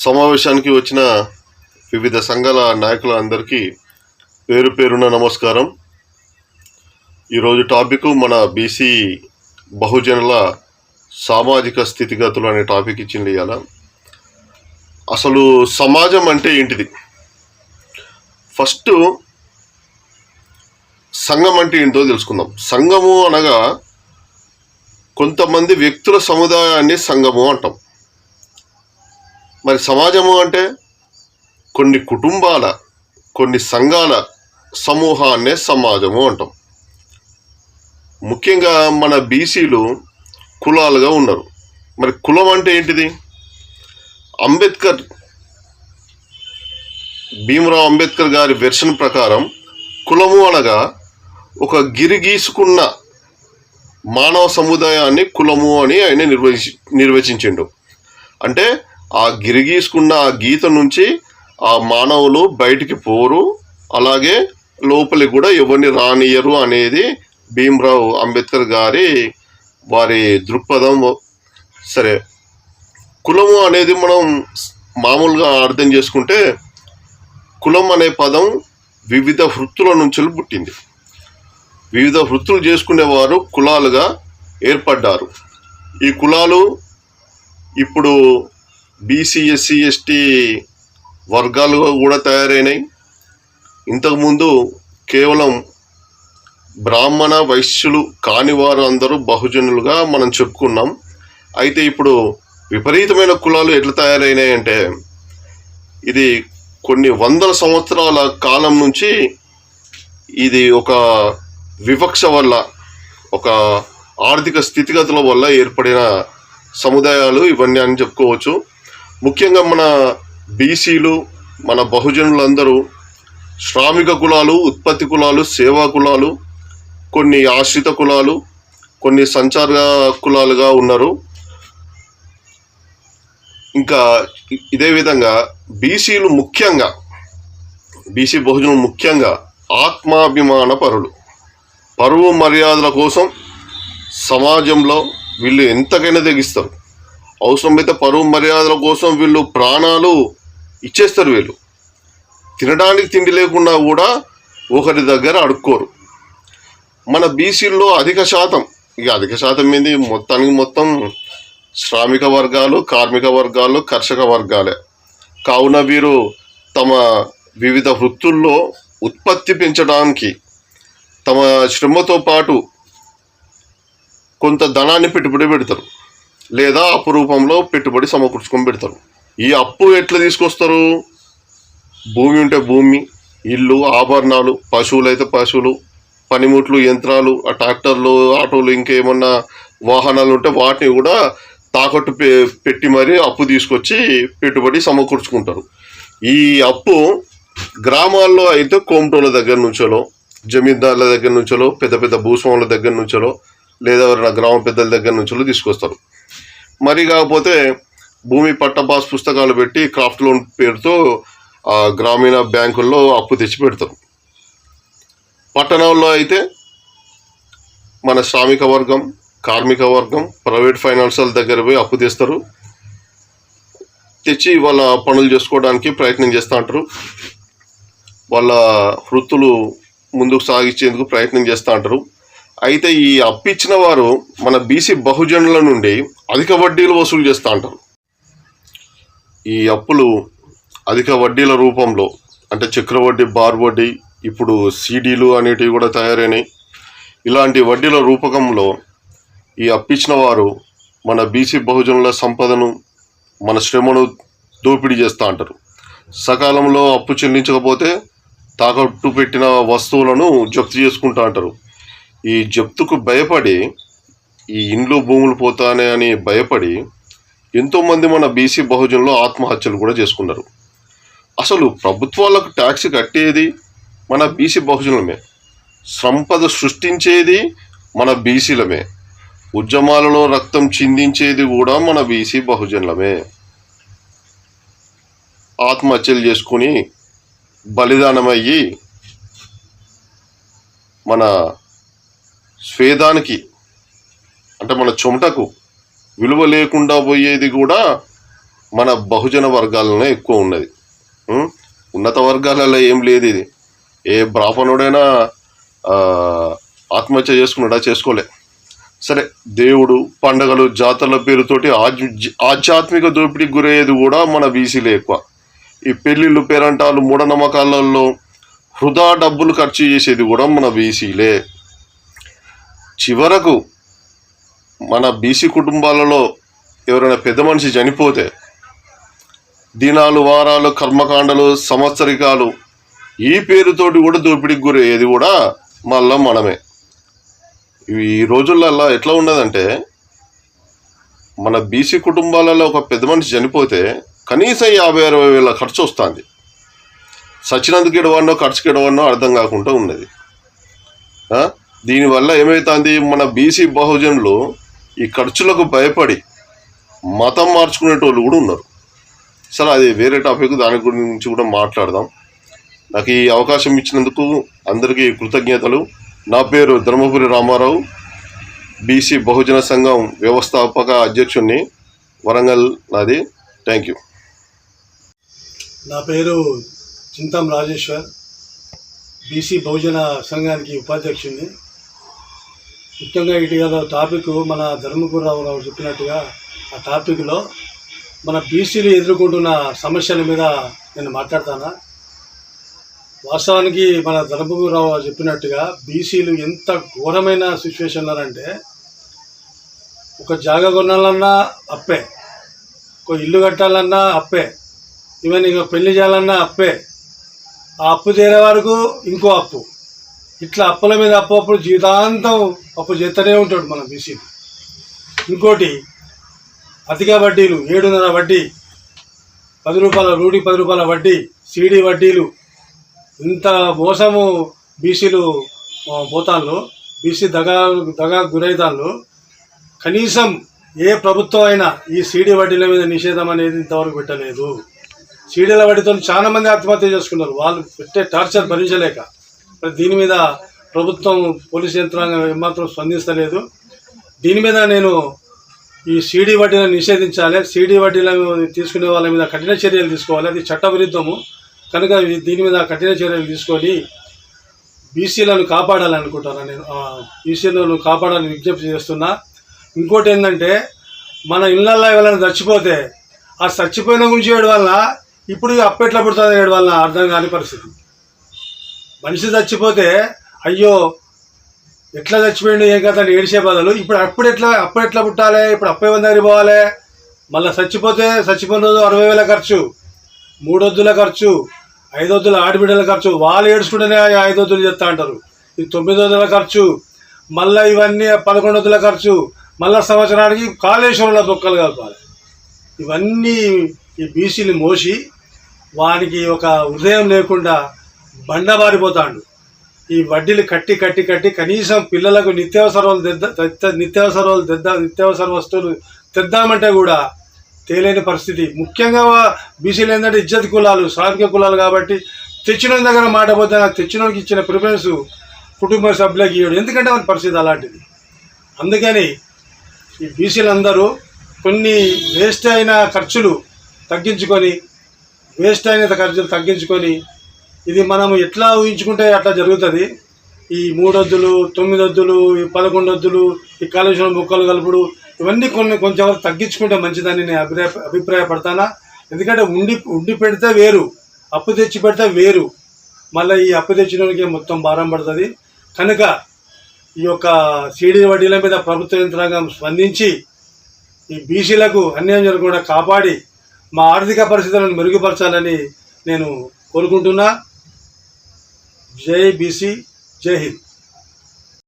సమావేశానికి వచ్చిన వివిధ సంఘాల నాయకుల అందరికీ పేరు పేరున నమస్కారం. ఈరోజు టాపిక్ మన బీసీ బహుజనుల సామాజిక స్థితిగతులు అనే టాపిక్ ఇచ్చింది ఇవాళ. అసలు సమాజం అంటే ఏంటిది? ఫస్ట్ సంఘం అంటే ఏంటో తెలుసుకుందాం. సంఘము అనగా కొంతమంది వ్యక్తుల సముదాయాన్ని సంఘము అంటాం. మరి సమాజము అంటే కొన్ని కుటుంబాల కొన్ని సంఘాల సమూహాన్నే సమాజము అంటాం. ముఖ్యంగా మన బీసీలు కులాలుగా ఉన్నారు. మరి కులం అంటే ఏంటిది? అంబేద్కర్ భీమరావు అంబేద్కర్ గారి వెర్షన్ ప్రకారం కులము అనగా ఒక గిరి గీసుకున్న మానవ సముదాయాన్ని కులము అని ఆయన నిర్వచి నిర్వచించిండు. అంటే ఆ గిరిగీసుకున్న ఆ గీత నుంచి ఆ మానవులు బయటికి పోరు. అలాగే లోపలికి కూడా ఎవరిని రానియరు అనేది భీమరావు అంబేద్కర్ గారి వారి దృక్పథం. సరే కులము అనేది మనం మామూలుగా అర్థం చేసుకుంటే కులం అనే పదం వివిధ వృత్తుల నుంచి పుట్టింది. వివిధ వృత్తులు చేసుకునేవారు కులాలుగా ఏర్పడ్డారు. ఈ కులాలు ఇప్పుడు బీసీ ఎస్సీ ఎస్టీ వర్గాలుగా కూడా తయారైనాయి. ఇంతకుముందు కేవలం బ్రాహ్మణ వైశ్యులు కాని వారు అందరూ బహుజనులుగా మనం చెప్పుకున్నాం. అయితే ఇప్పుడు విపరీతమైన కులాలు ఎట్లా తయారైనాయి అంటే ఇది కొన్ని వందల సంవత్సరాల కాలం నుంచి ఇది ఒక వివక్ష వల్ల ఒక ఆర్థిక స్థితిగతుల వల్ల ఏర్పడిన సముదాయాలు ఇవన్నీ అని చెప్పుకోవచ్చు. ముఖ్యంగా మన బీసీలు మన బహుజనులందరూ శ్రామిక కులాలు ఉత్పత్తి కులాలు సేవా కులాలు కొన్ని ఆశ్రిత కులాలు కొన్ని సంచార కులాలుగా ఉన్నారు. ఇంకా ఇదే విధంగా బీసీలు ముఖ్యంగా బీసీ బహుజనులు ముఖ్యంగా ఆత్మాభిమాన పరులు. పరువు మర్యాదల కోసం సమాజంలో వీళ్ళు ఎంతకైనా తెగిస్తారు. అవసరమైతే పరువు మర్యాదల కోసం వీళ్ళు ప్రాణాలు ఇచ్చేస్తారు వీళ్ళు. తినడానికి తిండి లేకుండా కూడా ఒకరి దగ్గర అడుక్కోరు. మన బీసీల్లో అధిక శాతం ఇక అధిక శాతం ఏంది? మొత్తానికి మొత్తం శ్రామిక వర్గాలు కార్మిక వర్గాలు కర్షక వర్గాలే. కావున వీరు తమ వివిధ వృత్తుల్లో ఉత్పత్తి పెంచడానికి తమ శ్రమతో పాటు కొంత ధనాన్ని పెట్టుబడి పెడతారు. లేదా అప్పు రూపంలో పెట్టుబడి సమకూర్చుకొని పెడతారు. ఈ అప్పు ఎట్లా తీసుకొస్తారు? భూమి ఉంటే భూమి ఇల్లు ఆభరణాలు పశువులు అయితే పశువులు పనిముట్లు యంత్రాలు ఆ ట్రాక్టర్లు ఆటోలు ఇంకేమన్నా వాహనాలు ఉంటే వాటిని కూడా తాకట్టు పె పెట్టి మరీ అప్పు తీసుకొచ్చి పెట్టుబడి సమకూర్చుకుంటారు. ఈ అప్పు గ్రామాల్లో అయితే కోమటోల దగ్గర నుంచో జమీందారుల దగ్గర నుంచో పెద్ద పెద్ద భూస్వాముల దగ్గర నుంచోలో లేదా ఎవరైనా గ్రామ పెద్దల దగ్గర నుంచో తీసుకొస్తారు. మరి కాకపోతే భూమి పట్ట పాస్ పుస్తకాలు పెట్టి క్రాఫ్ట్ లోన్ పేరుతో గ్రామీణ బ్యాంకుల్లో అప్పు తెచ్చి పెడతారు. పట్టణాల్లో అయితే మన శ్రామిక వర్గం కార్మిక వర్గం ప్రైవేట్ ఫైనాన్షియల్ దగ్గర పోయి అప్పు తెస్తారు. తెచ్చి వాళ్ళ పనులు చేసుకోవడానికి ప్రయత్నం చేస్తూ ఉంటారు వాళ్ళ వృత్తులు ముందుకు సాగించేందుకు ప్రయత్నం చేస్తూ ఉంటారు అయితే ఈ అప్పు ఇచ్చిన వారు మన బీసీ బహుజనుల నుండి అధిక వడ్డీలు వసూలు చేస్తూ ఉంటారు ఈ అప్పులు అధిక వడ్డీల రూపంలో అంటే చక్రవడ్డీ బార్ వడ్డీ ఇప్పుడు సీడీలు అనేటివి కూడా తయారైనాయి. ఇలాంటి వడ్డీల రూపకంలో ఈ అప్పిచ్చిన వారు మన బీసీ బహుజనుల సంపదను మన శ్రమను దోపిడీ చేస్తూ అంటారు. సకాలంలో అప్పు చెల్లించకపోతే తాకట్టు పెట్టిన వస్తువులను జప్తు చేసుకుంటా అంటారు. ఈ జప్తుకు భయపడి ఈ ఇండ్లు భూములు పోతానే అని భయపడి ఎంతోమంది మన బీసీ బహుజనులు ఆత్మహత్యలు కూడా చేసుకున్నారు. అసలు ప్రభుత్వాలకు ట్యాక్స్ కట్టేది మన బీసీ బహుజనులమే. సంపద సృష్టించేది మన బీసీలమే. ఉద్యమాలలో రక్తం చిందించేది కూడా మన బీసీ బహుజనులమే. ఆత్మహత్యలు చేసుకుని బలిదానమయ్యి మన స్వేదానికి అంటే మన చెమటకు విలువ లేకుండా పోయేది కూడా మన బహుజన వర్గాలనే ఎక్కువ ఉన్నది. ఉన్నత వర్గాలలో ఏం లేదు ఇది. ఏ బ్రాహ్మణుడైనా ఆత్మహత్య చేసుకున్నాడా? చేసుకోలే. సరే దేవుడు పండగలు జాతరల పేరుతోటి ఆధ్యాత్మిక దోపిడీకి గురయ్యేది కూడా మన బీసీలే ఎక్కువ. ఈ పెళ్ళిళ్ళు పేరంటాలు మూఢనమ్మకాలలో వృధా డబ్బులు ఖర్చు చేసేది కూడా మన బీసీలే చివరకు మన బీసీ కుటుంబాలలో ఎవరైనా పెద్ద మనిషి చనిపోతే దినాలు వారాలు కర్మకాండలు సంవత్సరికాలు ఈ పేరుతోటి కూడా దోపిడీకి గురయ్యేది కూడా మళ్ళా మనమే. ఈ రోజులల్లో ఎట్లా ఉన్నదంటే మన బీసీ కుటుంబాలలో ఒక పెద్ద మనిషి చనిపోతే కనీసం యాభై అరవై వేల ఖర్చు వస్తుంది. సచినందుకు ఎడవన్నో ఖర్చుకి ఎడవన్నో అర్థం కాకుండా ఉన్నది. దీనివల్ల ఏమవుతుంది మన బీసీ బహుజనులు ఈ ఖర్చులకు భయపడి మతం మార్చుకునేటోళ్ళు కూడా ఉన్నారు. సరే అది వేరే టాపిక్ దాని గురించి కూడా మాట్లాడదాం. నాకు ఈ అవకాశం ఇచ్చినందుకు అందరికీ కృతజ్ఞతలు. నా పేరు ధర్మపురి రామారావు. బీసీ బహుజన సంఘం వ్యవస్థాపక అధ్యక్షుడిని వరంగల్ నాది. Thank you. నా పేరు చింతం రాజేశ్వర్. బీసీ బహుజన సంఘానికి ఉపాధ్యక్షుడిని ముఖ్యంగా ఇటీవల టాపిక్ మన ధర్మపురరావు గారు చెప్పినట్టుగా ఆ టాపిక్లో మన బీసీలు ఎదుర్కొంటున్న సమస్యల మీద నేను మాట్లాడతానా? వాస్తవానికి మన ధర్మపురరావు చెప్పినట్టుగా బీసీలు ఎంత ఘోరమైన సిచ్యువేషన్లో అంటే ఒక జాగ కొనాలన్నా అప్పే ఒక ఇల్లు కట్టాలన్నా అప్పే ఈవెన్ ఇక పెళ్ళి చేయాలన్నా అప్పే ఆ అప్పు తీరే వరకు ఇంకో అప్పు. ఇట్లా అప్పుల మీద అప్పు అప్పుడు జీవితాంతం అప్పు చేస్తూనే ఉంటాడు మన బీసీలు ఇంకోటి అతిగా వడ్డీలు ఏడున్నర వడ్డీ పది రూపాయల రూటి పది రూపాయల వడ్డీ సీడీ వడ్డీలు. ఇంత మోసము బీసీలు పోతాళ్ళు బీసీ దగా దగా గురైతాళ్ళు కనీసం ఏ ప్రభుత్వం అయినా ఈ సీడీ వడ్డీల మీద నిషేధం అనేది ఇంతవరకు పెట్టలేదు. సీడీల వడ్డీతో చాలా మంది ఆత్మహత్య చేసుకున్నారు. వాళ్ళు పెట్టే టార్చర్ భరించలేక. దీని మీద ప్రభుత్వం పోలీస్ యంత్రాంగం ఏమాత్రం స్పందిస్తలేదు. దీని మీద నేను ఈ సీడీ వడ్డీలను నిషేధించాలి. సీడీ వడ్డీలను తీసుకునే వాళ్ళ మీద కఠిన చర్యలు తీసుకోవాలి. అది చట్టవిరుద్ధము. కనుక దీని మీద కఠిన చర్యలు తీసుకొని బీసీలను కాపాడాలనుకుంటున్నాను నేను. బీసీలను కాపాడాలని విజ్ఞప్తి చేస్తున్నా. ఇంకోటి ఏంటంటే మన ఇళ్ళల్లో ఎవరైనా చచ్చిపోతే ఆ చచ్చిపోయిన గురించి ఏడు వల్ల ఇప్పుడు అప్పెట్ల పుడుతుంది ఏడు వల్ల అర్థం కాని పరిస్థితి. మనిషి చచ్చిపోతే అయ్యో ఎట్లా చచ్చిపోయిండు ఏం కథ అని ఏడిసే బదులు ఇప్పుడు అప్పుడు ఎట్లా అప్పుడు ఎట్లా పుట్టాలి ఇప్పుడు అప్పు ఎవరి దగ్గర పోవాలి మళ్ళీ చచ్చిపోతే చచ్చిపోయిన రోజు అరవై వేల ఖర్చు మూడొద్దుల ఖర్చు ఐదొద్దుల ఆడబిడ్డల ఖర్చు వాళ్ళు ఏడుచుకుంటేనే ఐదొద్దులు చెప్తా అంటారు. ఈ తొమ్మిదొద్దుల ఖర్చు మళ్ళీ ఇవన్నీ పదకొండొద్దుల ఖర్చు మళ్ళా సంవత్సరానికి కాళేశ్వరంలో బొక్కలు కలపాలి. ఇవన్నీ ఈ బీసీని మోసి వానికి ఒక హృదయం లేకుండా బండబారిపోతాడు. ఈ వడ్డీలు కట్టి కట్టి కట్టి కనీసం పిల్లలకు నిత్యావసరాలు తెద్ద నిత్యావసరాలు తెద్ద నిత్యావసర వస్తువులు తెద్దామంటే కూడా తేలేని పరిస్థితి. ముఖ్యంగా బీసీలు ఏంటంటే ఇజ్జత్ కులాలు శ్రామిక కులాలు కాబట్టి తెచ్చిన దగ్గర మాట పోతే నాకు తెచ్చినోడికి ఇచ్చిన ప్రిఫరెన్స్ కుటుంబ సభ్యులకి ఇవ్వడు ఎందుకంటే మన పరిస్థితి అలాంటిది. అందుకని ఈ బీసీలందరూ కొన్ని వేస్ట్ అయిన ఖర్చులు తగ్గించుకొని వేస్ట్ అయిన ఖర్చులు తగ్గించుకొని ఇది మనం ఎట్లా ఊహించుకుంటే అట్లా జరుగుతుంది. ఈ మూడొద్దులు తొమ్మిదొద్దులు ఈ పదకొండొద్దులు ఈ కాలుష్యం ముక్కలు కలుపుడు ఇవన్నీ కొన్ని కొంచెం తగ్గించుకుంటే మంచిదని నేను అభిప్రాయ అభిప్రాయపడతానా? ఎందుకంటే ఉండి ఉండి పెడితే వేరు అప్పు తెచ్చి పెడితే వేరు. మళ్ళీ ఈ అప్పు తెచ్చినకే మొత్తం భారం పడుతుంది. కనుక ఈ యొక్క సీడీ వడ్డీల మీద ప్రభుత్వ యంత్రాంగం స్పందించి ఈ బీసీలకు అన్యాయం జరగకుండా కాపాడి మా ఆర్థిక పరిస్థితులను మెరుగుపరచాలని నేను కోరుకుంటున్నా. जय बी सी जय हिंद।